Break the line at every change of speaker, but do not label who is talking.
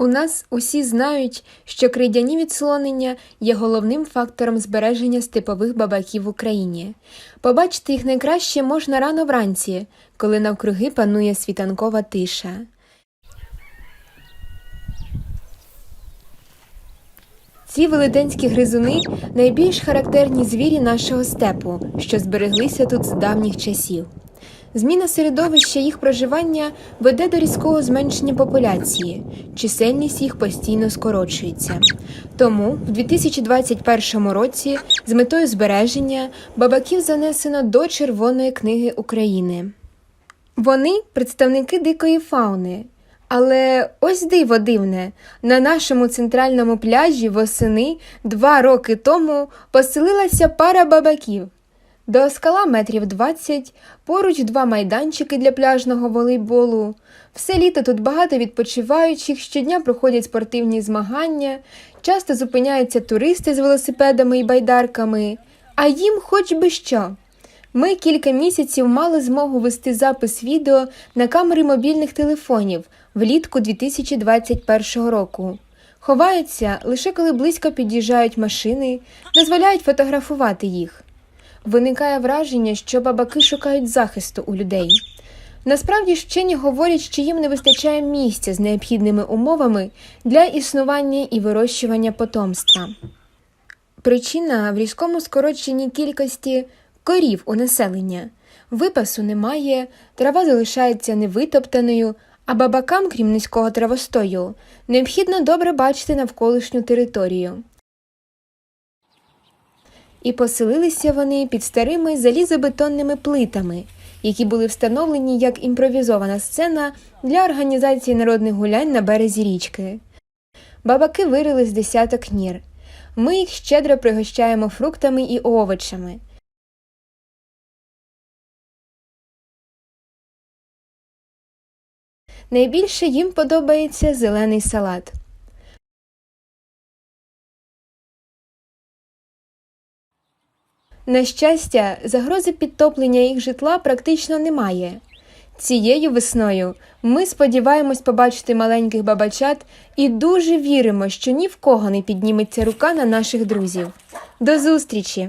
У нас усі знають, що крейдяні відслонення є головним фактором збереження степових бабаків в Україні. Побачити їх найкраще можна рано вранці, коли навкруги панує світанкова тиша. Ці велетенські гризуни найбільш характерні звірі нашого степу, що збереглися тут з давніх часів. Зміна середовища їх проживання веде до різкого зменшення популяції, чисельність їх постійно скорочується. Тому в 2021 році з метою збереження бабаків занесено до Червоної книги України. Вони представники дикої фауни. Але ось диво дивне, на нашому центральному пляжі восени два роки тому поселилася пара бабаків. До скала метрів 20, поруч два майданчики для пляжного волейболу. Все літо тут багато відпочиваючих, щодня проходять спортивні змагання, часто зупиняються туристи з велосипедами і байдарками, а їм хоч би що. Ми кілька місяців мали змогу вести запис відео на камери мобільних телефонів влітку 2021 року. Ховаються лише коли близько під'їжджають машини, дозволяють фотографувати їх. Виникає враження, що бабаки шукають захисту у людей. Насправді ж вчені говорять, що їм не вистачає місця з необхідними умовами для існування і вирощування потомства. Причина в різкому скороченні кількості корів у населення. Випасу немає, трава залишається невитоптаною, а бабакам, крім низького травостою, необхідно добре бачити навколишню територію. І поселилися вони під старими залізобетонними плитами, які були встановлені як імпровізована сцена для організації народних гулянь на березі річки. Бабаки вирили з десяток нір. Ми їх щедро пригощаємо фруктами і овочами. Найбільше їм подобається зелений салат. На щастя, загрози підтоплення їх житла практично немає. Цією весною ми сподіваємось побачити маленьких бабачат і дуже віримо, що ні в кого не підніметься рука на наших друзів. До зустрічі!